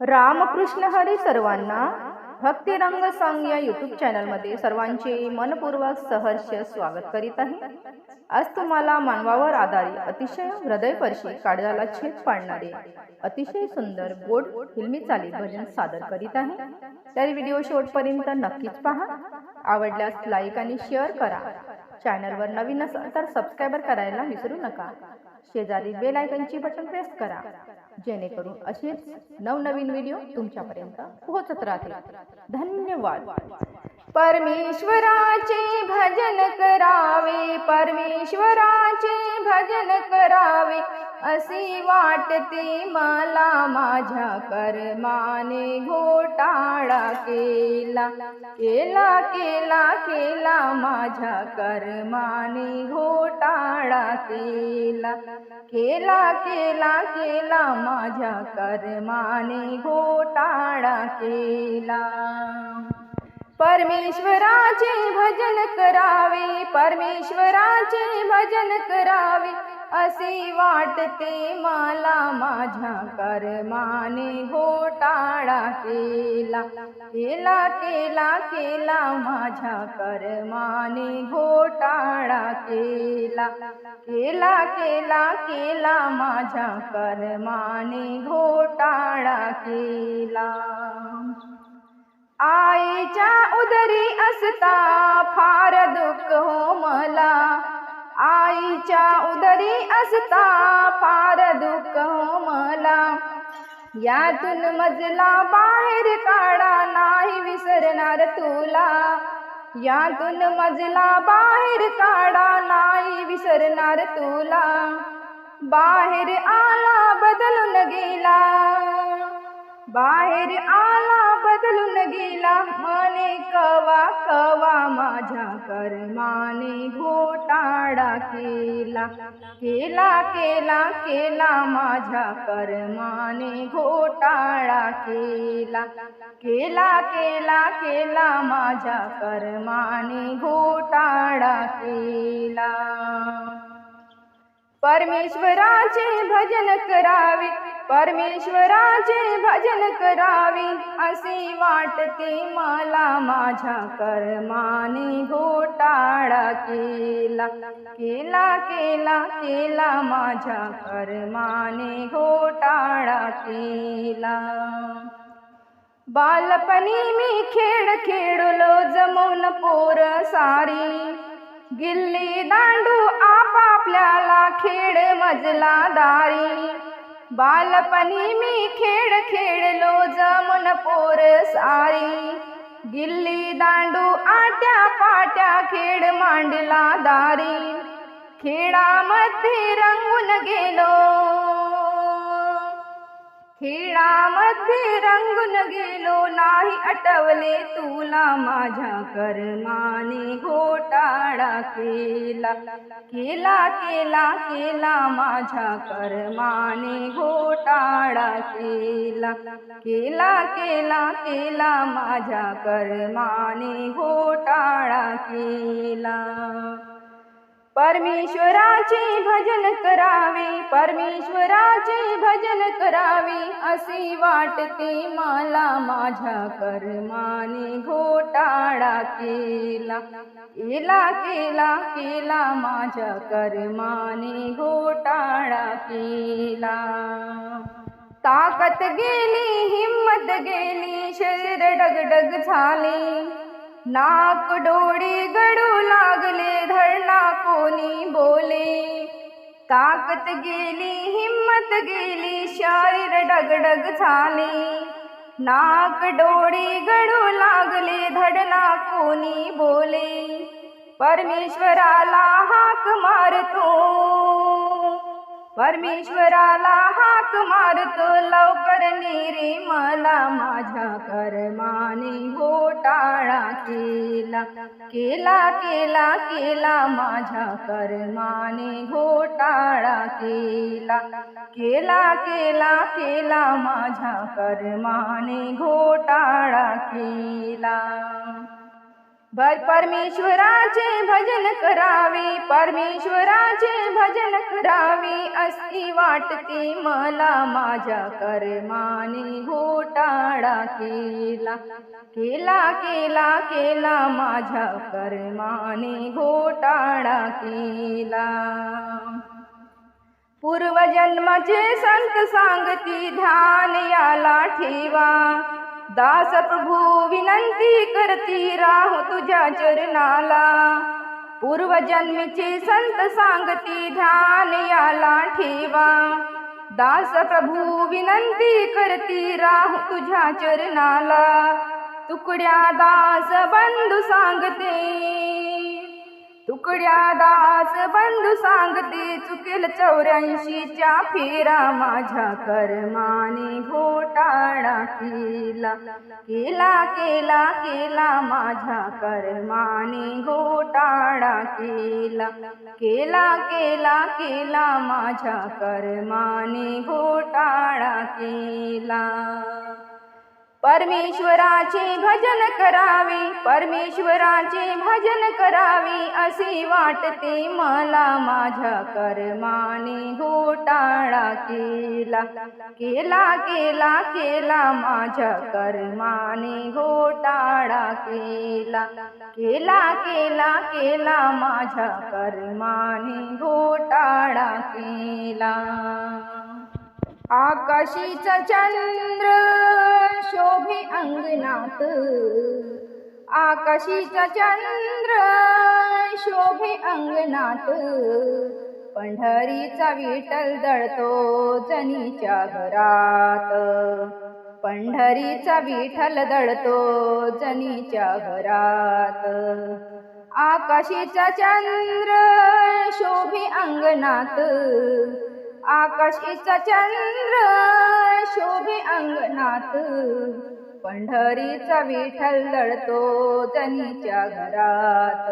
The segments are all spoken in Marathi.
रामकृष्ण हरी सर्वांना भक्तिरंग सांग या युट्यूब चॅनलमध्ये सर्वांचे मनपूर्वक सहर्ष स्वागत करीत आहे. आज तुम्हाला मानवावर आधारित अतिशय हृदयपर्शी काळजाला छेद पाडणारे अतिशय सुंदर गोड फिल्मी चालीत भजन सादर करीत आहे. तर व्हिडिओ शेवटपर्यंत नक्कीच पहा. आवडल्यास लाईक आणि शेअर करा. चॅनलवर नवीन असाल तर सबस्क्राईबर करायला विसरू नका. शेजारी बेल आयकनची बटन प्रेस करा. जेणेकरून असेच नवनवीन व्हिडिओ तुमच्यापर्यंत पोहोचत राहतील. धन्यवाद. परमेश्वराचे भजन करावे परमेश्वराचे भजन करावे असे वाटते मला माझ्या कर्माने घोटाळा केला केला केला केला माझ्या कर्माने घोटाळा केला. केला केला केला माझ्या कर्माने घोटाळा केला. परमेश्वराचे भजन करावे परमेश्वराचे भजन करावे असे वाटते मला माझ्या कर्माने हो घोटाळा केला केला केला केला माझ्या कर्माने हो घोटाळा केला केला केला केला माझ्या कर्माने हो घोटाळा केला. आईच्या उदरी असता फार दुःख हो मला आईच्या उदरी असता फार दुःख मला. यातून मजला बाहेर काढा नाही विसरणार तुला. यातून मजला बाहेर काढा नाही विसरणार तुला. बाहेर आला बदलून गेला. बाहेर आला बदलून गेला. मने कवा कवा माझ्या कर्माने घोटाळा केला. केला केला केला माझ्या कर्माने घोटाळा केला. केला केला केला माझ्या कर्माने घोटाळा केला. परमेश्वराचे भजन करावे परमेश्वराचे भजन करावे असे वाटते मला माझ्या कर्माने घोटाळा केला केला केला केला माझ्या कर्माने घोटाळा केला. बालपणी मी खेळ खेळलो जमून पोर सारी गिल्ली दांडू आपापल्याला खेळ मजला दारी. बालपणी मी खेळ खेळलो जमन पोर सारी. गिल्ली दांडू आट्या पाट्या खेळ मांडला दारी. खेळामध्ये रंग मध्ये रंगून गेलो नाही आठवले तुला माझ्या कर्माने घोटाळा केला. केला केला केला माझ्या कर्माने घोटाळा केला. केला केला केला माझ्या कर्माने घोटाळा केला. परमेश्वराचे भजन करावे परमेश्वराचे भजन करावे असे वाटते मला माझ्या कर्माने घोटाळा केला. केला केला केला माझ्या कर्माने घोटाळा केला. ताकत गेली हिम्मत गेली शरीर डगडग झाले. नाक डोळे गडू लागले धरणा ताकत गेली हिम्मत गेली शरीर डगडग झाले. नाक डोळे गडू लागले धडना कोणी बोले. परमेश्वराला हाक मारतो परमेश्वराला हाक मारतो लवकर नेरे मला माझ्या कर्माने हो घोटाळा केला. केला केला केला माझ्या कर्माने हो घोटाळा केला. केला केला केला माझ्या कर्माने हो घोटाळा केला. परमेश्वराचे भजन करावे परमेश्वराचे भजन करावे अशी वाटते मला माझ्या कर्माने घोटाळा केला. केला केला केला माझ्या कर्माने घोटाळा केला. पूर्वजन्माचे संत सांगती ध्यान याला ठेवा. दास प्रभू विनंती करती राहू तुझ्या चरणाला. पूर्वजन्मीचे संत सांगती ध्यान याला ठेवा. दास प्रभू विनंती करती राहू तुझ्या चरणाला. तुकड्या दास बंधू सांगते तुकड्या दास बंधू सांगते चुकेल चौऱ्याऐंशीच्या फेरा माझ्या कर्माने घोटाळा केला. केला केला केला माझ्या कर्माने घोटाळा केला. केला केला केला माझ्या कर्माने घोटाळा केला. परमेश्वराचे भजन करावे परमेश्वराचे भजन करावे असे वाटते मला माझ्या कर्माने. हो घोटाळा केला केला केला केला माझ्या कर्माने. हो घोटाळा केला केला केला केला माझ्या कर्माने. हो घोटाळा केला. आकाशीचा चंद्र शोभे अंगणात. आकाशीचा चंद्र शोभे अंगणात. पंढरीचा विठ्ठल दळतो जनीच्या घरात. पंढरीचा विठ्ठल दळतो जनीच्या घरात. आकाशीचा चंद्र शोभे अंगणात. आकाशीचा चंद्र शोभे अंगणात. पंढरीचा विठ्ठल दळतो जनीच्या घरात.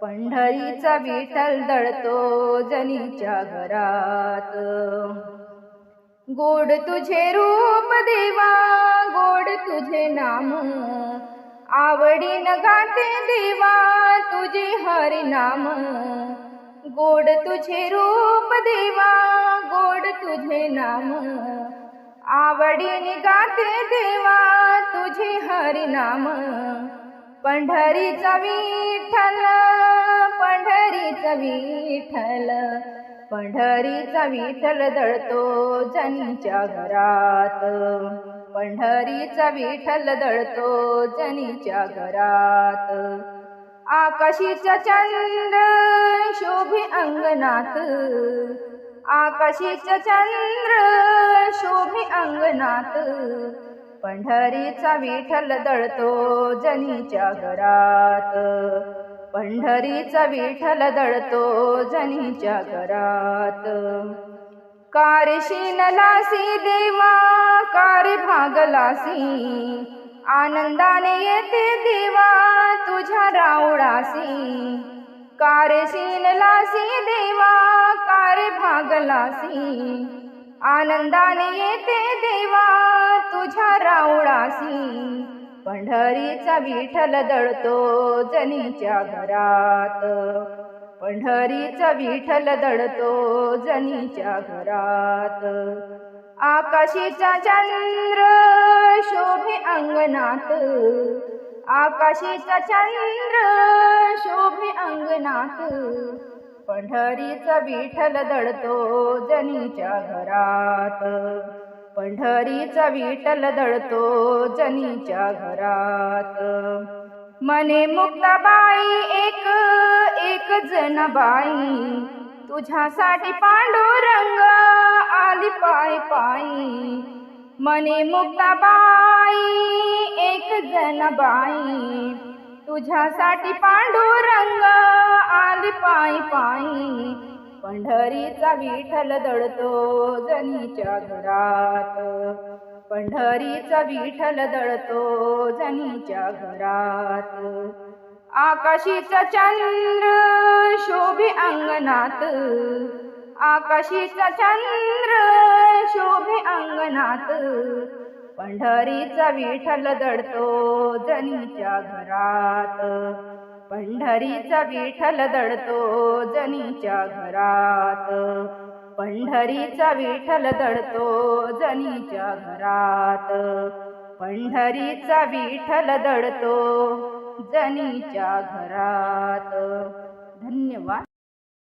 पंढरीचा विठ्ठल दळतो जनीच्या घरात. गोड तुझे रूप देवा गोड तुझे नाम. आवडीन गाते देवा तुझे हरि नाम गोड तुझे रूप देवा गोड तुझे नाम. आवडीने गाते देवा तुझे हरिनाम. पंढरीचा विठ्ठल पंढरीचा विठ्ठल. पंढरीचा विठ्ठल दळतो जनीच्या घरात. पंढरीचा विठ्ठल दळतो जनीच्या घरात. आकाशीचा चंद शोभे अंगणात. आकाशीचा चंद्र शोभे अंगणात. पंढरीचा विठ्ठल दळतो जनीच्या घरात. पंढरीचा विठ्ठल दळतो जनीच्या घरात. कारशीन लासी देवा कार भागलासी आनंदाने येते देवा तुझ्या रावडासी कारशीन लासी देवा कार भागलासी. आनंदाने येते देवा तुझ्या रावडासी पंढरीचा विठ्ठल दळतो जनीच्या घरात. पंढरीचा विठ्ठल दळतो जनीच्या घरात. आकाशीचा चंद्र शोभे अंगणात. आकाशीचा चंद्र शोभे अंगणात. पंढरीचा विठ्ठल दळतो जनीच्या घरात. पंढरीचा विठ्ठल दळतो जनीच्या घरात. मने मुक्ताबाई एक एक जनाबाई तुझ्यासाठी पांडुरंग आली पाय पायी. मने मुक्ताबाई एक जनाबाई तुझ्यासाठी पांडुरंग आली पायी पायी. पंढरीचा विठ्ठल दळतो जनीच्या घरात. पंढरीचा विठ्ठल दळतो जनीच्या घरात. आकाशीचा चंद्र शोभे अंगणात. आकाशीचा चंद्र शोभे अंगणात. पंढरीचा विठ्ठल दडतो जनीच्या घरात. पंढरीचा विठ्ठल दडतो जनीच्या घरात. पंढरीचा विठ्ठल दडतो जनीच्या घरात. पंढरीचा विठ्ठल दडतो जनीच्या घरात. धन्यवाद.